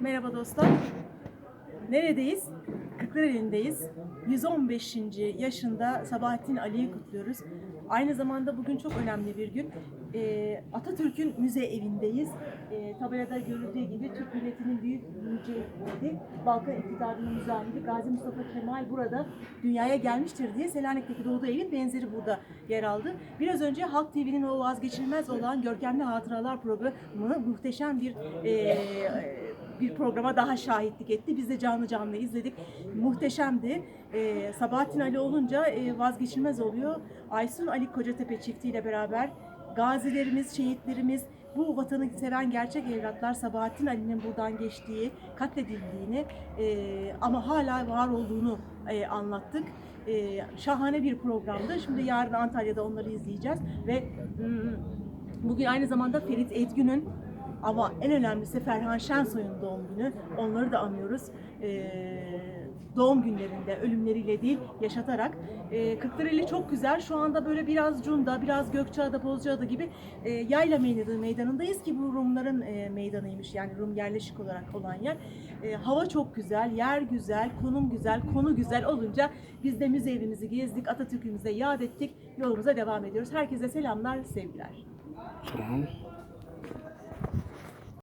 Merhaba dostlar. Neredeyiz? Kırklareli'ndeyiz. 115. yaşında Sabahattin Ali'yi kutluyoruz. Aynı zamanda bugün çok önemli bir gün. Ee, Atatürk'ün müze evindeyiz. Ee, tabelada görüldüğü gibi Türk milletinin büyük mücahidi, Balkan iktidarının müzahidi Gazi Mustafa Kemal burada dünyaya gelmiştir diye Selanik'teki Doğu'da evin benzeri burada yer aldı. Biraz önce Halk TV'nin o vazgeçilmez olan Görkemli Hatıralar programı muhteşem bir e, bir programa daha şahitlik etti. Biz de canlı canlı izledik. Muhteşemdi. Ee, Sabahattin Ali olunca e, vazgeçilmez oluyor. Aysun Ali Kocatepe çiftiyle beraber gazilerimiz, şehitlerimiz, bu vatanı seven gerçek evlatlar Sabahattin Ali'nin buradan geçtiği, katledildiğini e, ama hala var olduğunu e, anlattık. E, şahane bir programdı. Şimdi yarın Antalya'da onları izleyeceğiz ve mm, bugün aynı zamanda Ferit Edgün'ün ama en önemlisi Ferhan Şensoy'un doğum günü. Onları da anıyoruz. Ee, doğum günlerinde ölümleriyle değil yaşatarak. Ee, Kırklareli çok güzel. Şu anda böyle biraz Cunda, biraz Gökçeada, Bozcaada gibi e, yayla meydanı, meydanındayız ki bu Rumların e, meydanıymış. Yani Rum yerleşik olarak olan yer. E, hava çok güzel, yer güzel, konum güzel, konu güzel olunca biz de müze evimizi gezdik, Atatürk'ümüze yad ettik. Yolumuza devam ediyoruz. Herkese selamlar, sevgiler. Tamam.